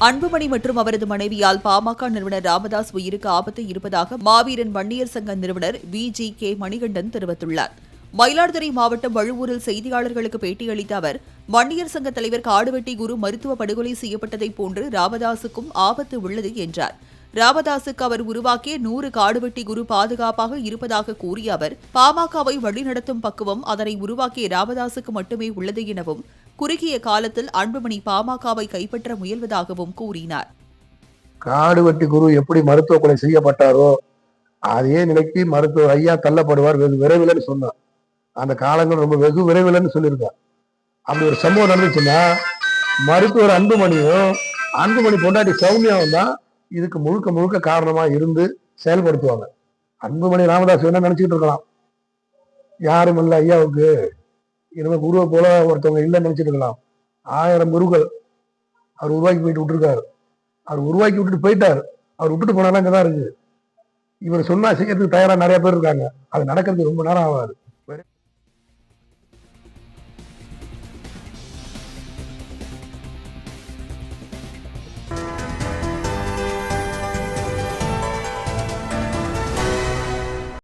அன்புமணி மற்றும் அவரது மனைவியால் பாமக நிறுவனர் ராமதாஸ் உயிருக்கு ஆபத்து இருப்பதாக மாவீரன் வன்னியர் சங்க நிறுவனர் வி. ஜி. கே. மணிகண்டன் தெரிவித்துள்ளார். மயிலாடுதுறை மாவட்டம் வழுவூரில் செய்தியாளர்களுக்கு பேட்டியளித்த அவர் வன்னியர் சங்க தலைவர் காடுவெட்டி குரு மருத்துவ படுகொலை செய்யப்பட்டதைப் போன்று ராமதாசுக்கும் ஆபத்து உள்ளது என்றார். ராமதாசுக்கு அவர் உருவாக்கிய நூறு காடுவெட்டி குரு பாதுகாப்பாக இருப்பதாக கூறிய அவர் பாமகவை வழிநடத்தும் பக்குவம் அதனை உருவாக்கிய ராமதாசுக்கு மட்டுமே உள்ளது எனவும் குறுகிய காலத்தில் அன்புமணி பாமகவை கைப்பற்ற முயல்வதாகவும் கூறினார். காடுவெட்டி குரு எப்படி மருத்துவ கொலை செய்யப்பட்டாரோ அதே நிலைக்கு மருத்துவர் ஐயா தள்ளப்படுவார் வெகு விரைவில்னு சொன்னார். அந்த காலங்கள் ரொம்ப வெகு விரைவில்னு சொல்லியிருக்கார். அப்படி ஒரு சம்பவம் நடந்துச்சுன்னா மருத்துவர் அன்புமணியும் அன்புமணி பொண்டாட்டி சௌமியாவும் தான் இதுக்கு முழுக்க முழுக்க காரணமா இருந்து செயல்படுத்துவாங்க. அன்புமணி ராமதாஸ் என்ன நினைச்சிட்டு இருக்கலாம்? யாரும் இல்லை ஐயாவுக்கு. இனிமே குருவை போல ஒருத்தவங்க இல்லைன்னு நினைச்சிட்டு இருக்கலாம். ஆயிரம் குருக்கள் அவர் உருவாக்கி போயிட்டு விட்டுருக்காரு. அவர் உருவாக்கி விட்டுட்டு போயிட்டார். அவர் விட்டுட்டு போனாலும் அங்கே தான் இருக்குது. இவர் சொன்னா செய்யறதுக்கு தயாராக நிறைய பேர் இருக்காங்க. அது நடக்கிறதுக்கு ரொம்ப நேரம் ஆகாது.